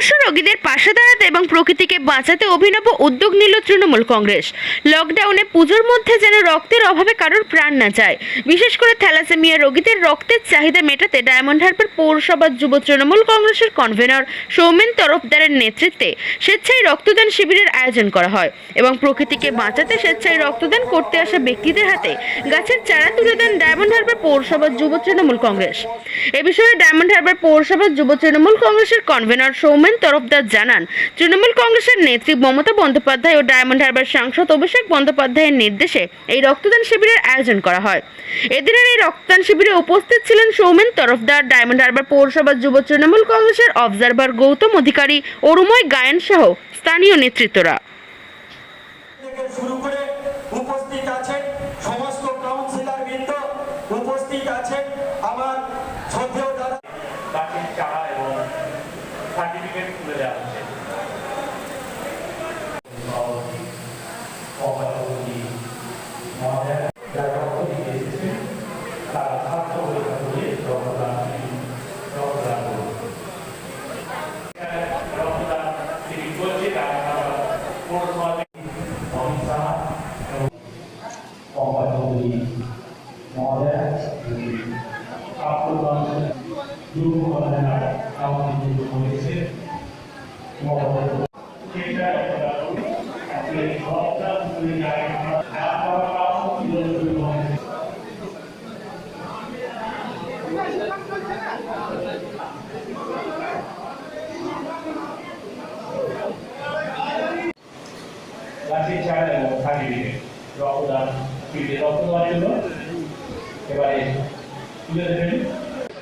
মুমূর্ষ রোগীদের পাশে দাঁড়াতে এবং প্রকৃতিকে বাঁচাতে অভিনব উদ্যোগ নিল তৃণমূল কংগ্রেস। লকডাউনে পুজোর মধ্যে যেন রক্তের অভাবে কারোর প্রাণ না যায়। বিশেষ করে থ্যালাসেমিয়া রোগীদের রক্তের চাহিদা মেটাতে ডায়মন্ড হারবার পৌরসভার যুব তৃণমূল কংগ্রেসের কনভেনর সৌমেন তরফদারের নেতৃত্বে স্বেচ্ছায় রক্তদান শিবিরের আয়োজন করা হয় এবং প্রকৃতিকে বাঁচাতে স্বেচ্ছায় রক্তদান করতে আসা ব্যক্তিদের হাতে গাছের চারা তুলে দেন ডায়মন্ড হারবার পৌরসভার যুব তৃণমূল কংগ্রেস। এ বিষয়ে ডায়মন্ড হারবার পৌরসভার যুব তৃণমূল কংগ্রেসের কনভেনর সৌমেন তরফদার জানান, তৃণমূল কংগ্রেসের নেত্রী মমতা বন্দ্যোপাধ্যায় ও ডায়মন্ড হারবার সাংসদ অভিষেক বন্দ্যোপাধ্যায়ের নির্দেশে এই রক্তদান শিবিরের আয়োজন করা হয়। এদিনের এই রক্তদান শিবিরে উপস্থিত ছিলেন সৌমেন তরফদার, ডায়মন্ড হারবার পৌরসভার যুব তৃণমূল কংগ্রেসের অবজারভার গৌতম অধিকারী, অরুময় গায়ন সহ স্থানীয় নেতৃত্বরা থেকে শুরু করে উপস্থিত আছেন সমস্ত কাউন্সিলর বৃন্দ উপস্থিত আছেন আমার শ্রদ্ধেয় দাদা গাছের চারা এবং তুলে দেওয়া হচ্ছে সভাপতি মহোদয় যারা রক্ত দিতে এসেছেন তারা স্বাস্থ্য পরীক্ষা করে রক্তদান রক্তদান করুন রক্তদান শিবির চলছে তারা পৌরসভা অমিত শাহ এবং সভাপতি মহোদয় আপনার যুব কল্যাণ আমাদের যুব হয়েছে সেটা আসলে সবটা তুলে যায় আপনারা কাজ যুব হয়েছে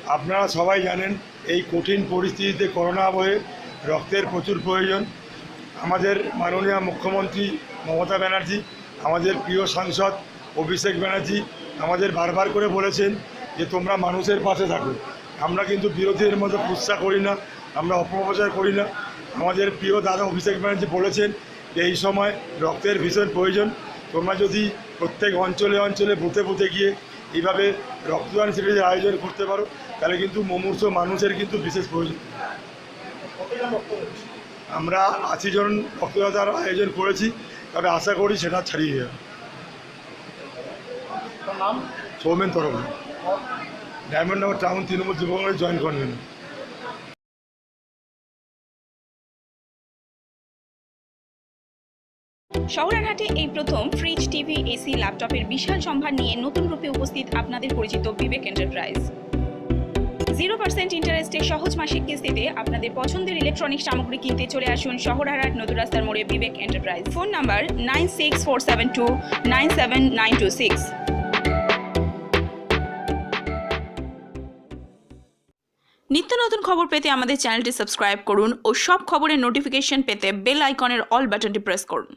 আপনারা সবাই জানেন এই কঠিন পরিস্থিতিতে করোনা বয়ে রক্তের প্রচুর প্রয়োজন। আমাদের মাননীয় মুখ্যমন্ত্রী মমতা ব্যানার্জি, আমাদের প্রিয় সাংসদ অভিষেক ব্যানার্জি আমাদের বারবার করে বলেছেন যে, তোমরা মানুষের পাশে থাকো। আমরা কিন্তু বিরোধীদের মধ্যে কুৎসা করি না, আমরা অপপ্রচার করি না। আমাদের প্রিয় দাদা অভিষেক ব্যানার্জি বলেছেন যে, এই সময় রক্তের ভীষণ প্রয়োজন। তোমরা যদি প্রত্যেক অঞ্চলে অঞ্চলে বুথে বুথে গিয়ে এইভাবে রক্তদান শিবিরের আয়োজন করতে পারো, তাহলে কিন্তু মুমূর্ষ মানুষের কিন্তু বিশেষ প্রয়োজন। আমরা আশি জন রক্তদাতার আয়োজন করেছি তবে আশা করি সেটা ছাড়িয়ে যাবে। সৌমেন তরফ ডায়মন্ড নগর টাউন তৃণমূল যুব কংগ্রেস জয়েন্ট করবেন শহরারহাটে এই প্রথম ফ্রিজ টিভি এসি ল্যাপটপের বিশাল সম্ভার নিয়ে নতুন রূপে উপস্থিত আপনাদের পরিচিত বিবেক এন্টারপ্রাইজ। জিরো পার্সেন্ট ইন্টারেস্টে সহজ মাসিক কিস্তিতে আপনাদের পছন্দের ইলেকট্রনিক সামগ্রী কিনতে চলে আসুন শহরহাট, নতুন রাস্তার মোড়ে Bibek enterprise phone number nine six four seven two nine seven nine two six নিত্য নতুন খবর পেতে আমাদের চ্যানেলটি সাবস্ক্রাইব করুন ও সব খবরের নোটিফিকেশন পেতে বেল আইকনের অল বাটনটি প্রেস করুন।